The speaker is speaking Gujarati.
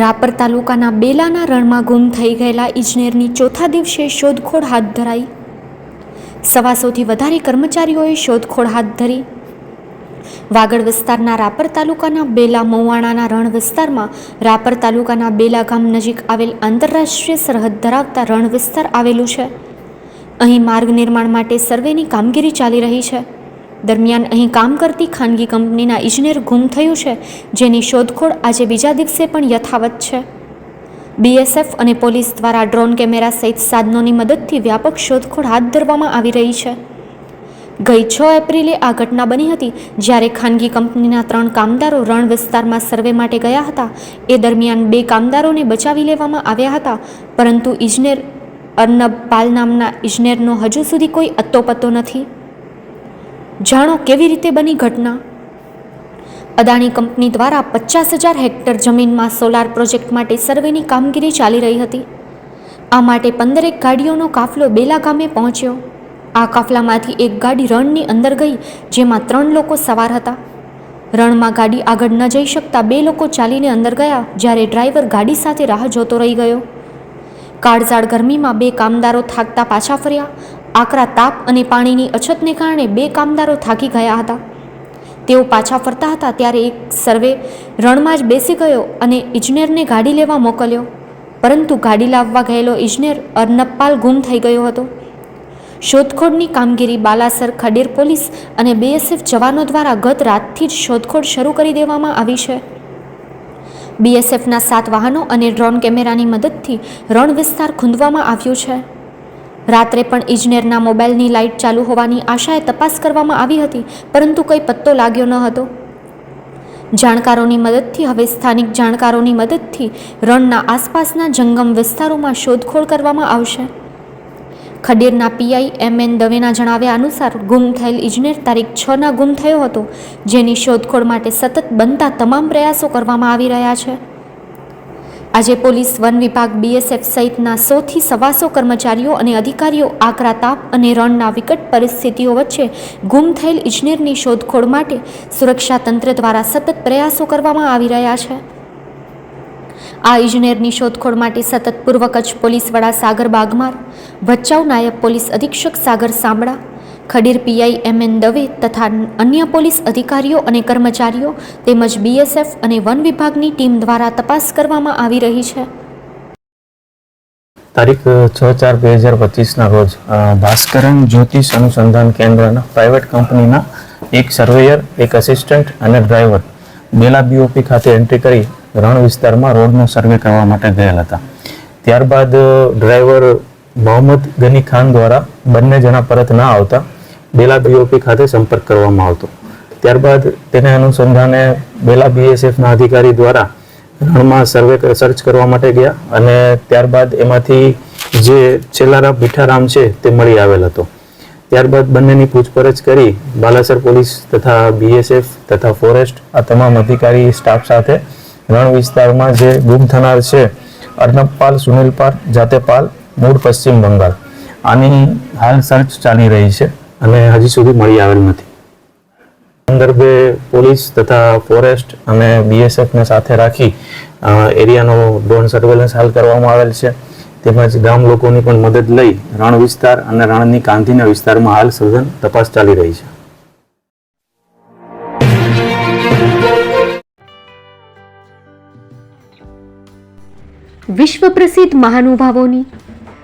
રાપર તાલુકાના બેલાના રણમાં ગુમ થઈ ગયેલા ઇજનેરની ચોથા દિવસે શોધખોળ હાથ ધરાઈ. સવાસોથી વધારે કર્મચારીઓએ શોધખોળ હાથ ધરી. વાગડ વિસ્તારના રાપર તાલુકાના બેલા મૌવાણાના રણ વિસ્તારમાં રાપર તાલુકાના બેલા ગામ નજીક આવેલ આંતરરાષ્ટ્રીય સરહદ ધરાવતા રણ વિસ્તાર આવેલું છે. અહીં માર્ગ નિર્માણ માટે સર્વેની કામગીરી ચાલી રહી છે. દરમિયાન અહીં કામ કરતી ખાનગી કંપનીના ઇજનેર ગુમ થયું છે, જેની શોધખોળ આજે બીજા દિવસે પણ યથાવત છે. બીએસએફ અને પોલીસ દ્વારા ડ્રોન કેમેરા સહિત સાધનોની મદદથી વ્યાપક શોધખોળ હાથ ધરવામાં આવી રહી છે. ગઈ છ એપ્રિલે આ ઘટના બની હતી, જ્યારે ખાનગી કંપનીના ત્રણ કામદારો રણ વિસ્તારમાં સર્વે માટે ગયા હતા. એ દરમિયાન બે કામદારોને બચાવી લેવામાં આવ્યા હતા, પરંતુ ઇજનેર અર્નબ પાલ નામના ઇજનેરનો હજુ સુધી કોઈ અત્તોપત્તો નથી. જાણો કેવી રીતે બની ઘટના? અદાણી કંપની દ્વારા પચાસ હજાર હેક્ટર જમીનમાં સોલાર પ્રોજેક્ટ માટે સર્વેની કામગીરી ચાલી રહી હતી. આ માટે પંદરેક ગાડીઓનો કાફલો બેલા ગામે પહોંચ્યો. આ કાફલામાંથી એક ગાડી રણની અંદર ગઈ, જેમાં ત્રણ લોકો સવાર હતા. રણમાં ગાડી આગળ ન જઈ શકતા બે લોકો ચાલીને અંદર ગયા, જ્યારે ડ્રાઈવર ગાડી સાથે રાહ જોતો રહી ગયો. કાળઝાળ ગરમીમાં બે કામદારો થાકતા પાછા ફર્યા આકરા તાપ અને પાણીની અછતને કારણે બે કામદારો થાકી ગયા હતા. તેઓ પાછા ફરતા હતા ત્યારે એક સર્વે રણમાં જ બેસી ગયો અને ઇજનેરને ગાડી લેવા મોકલ્યો. પરંતુ ગાડી લાવવા ગયેલો ઇજનેર અર્નપાલ ગુમ થઈ ગયો હતો. શોધખોળની કામગીરી બાલાસર ખડીર પોલીસ અને બીએસએફ જવાનો દ્વારા ગત રાતથી જ શોધખોળ શરૂ કરી દેવામાં આવી છે. બીએસએફના સાત વાહનો અને ડ્રોન કેમેરાની મદદથી રણ વિસ્તાર ખૂંદવામાં આવ્યું છે. રાત્રે પણ ઇજનેરના મોબાઈલની લાઇટ ચાલુ હોવાની આશાએ તપાસ કરવામાં આવી હતી, પરંતુ કોઈ પત્તો લાગ્યો ન હતો. જાણકારોની મદદથી, હવે સ્થાનિક જાણકારોની મદદથી રણના આસપાસના જંગમ વિસ્તારોમાં શોધખોળ કરવામાં આવશે. ખડીરના પીઆઈ એમ એન દવેના જણાવ્યા અનુસાર, ગુમ થયેલ ઇજનેર તારીખ છના ગુમ થયો હતો, જેની શોધખોળ માટે સતત બનતા તમામ પ્રયાસો કરવામાં આવી રહ્યા છે. આજે પોલીસ વન વિભાગ બીએસએફ સહિતના સોથી સવાસો કર્મચારીઓ અને અધિકારીઓ આકરા તાપ અને રણના વિકટ પરિસ્થિતિઓ વચ્ચે ગુમ થયેલ ઇજનેરની શોધખોળ માટે સુરક્ષા તંત્ર દ્વારા સતત પ્રયાસો કરવામાં આવી રહ્યા છે. આ ઇજનેરની શોધખોળ માટે સતત પૂર્વ કચ્છ પોલીસ વડા સાગર બાગમાર, ભચાઉ નાયબ પોલીસ અધિક્ષક Sagar Sambla Khadir PI M N Dave તથા અન્ય પોલીસ અધિકારીઓ અને કર્મચારીઓ તેમજ બીએસએફ અને વન વિભાગની ટીમ દ્વારા તપાસ કરવામાં આવી રહી છે. તારીખ છ ચાર બે હજાર પચીસના રોજ ભાસ્કરન જ્યોતિષ અનુસંધાન કેન્દ્રના પ્રાઇવેટ કંપનીના એક સર્વેયર, એક અસિસ્ટન્ટ અને ડ્રાઈવર બેલા બીઓપી ખાતે એન્ટ્રી કરી રણ વિસ્તારમાં રોડનો સર્વે કરવા માટે ગયેલ હતા. ત્યારબાદ ડ્રાઈવર મોહમ્મદ ગની ખાન દ્વારા બંને જણા પરત ના આવતા બેલા બીઓપી ખાતે સંપર્ક કરવામાં આવતો. ત્યારબાદ તેને અનુસંધાને બેલા બીએસએફના અધિકારી દ્વારા રણમાં સર્વે સર્ચ કરવા માટે ગયા અને ત્યારબાદ એમાંથી જે છેલ્લારા મીઠારામ છે તે મળી આવેલ હતો. ત્યારબાદ બંનેની પૂછપરછ કરી બાલાસર પોલીસ તથા બીએસએફ તથા ફોરેસ્ટ આ તમામ અધિકારી સ્ટાફ સાથે રણ વિસ્તારમાં જે ગુમ થનાર છે અર્નબપાલ સુનિલપાલ, જાતેપાલ, મૂળ પશ્ચિમ બંગાળ. આની હાલ સર્ચ ચાલી રહી છે. અને હજી સુધી મળી આવેલ નથી. સંદર્ભે પોલીસ તથા ફોરેસ્ટ અને બીએસએફને સાથે રાખી એરિયાનો ડ્રોન સર્વેલન્સ હાલ કરવામાં આવેલ છે. તેમજ ગામ લોકોની પણ મદદ લઈ રણ વિસ્તાર અને રણની કાંધીના વિસ્તારમાં હાલ સઘન તપાસ ચાલી રહી છે. વિશ્વ પ્રસિદ્ધ મહાનુભાવોની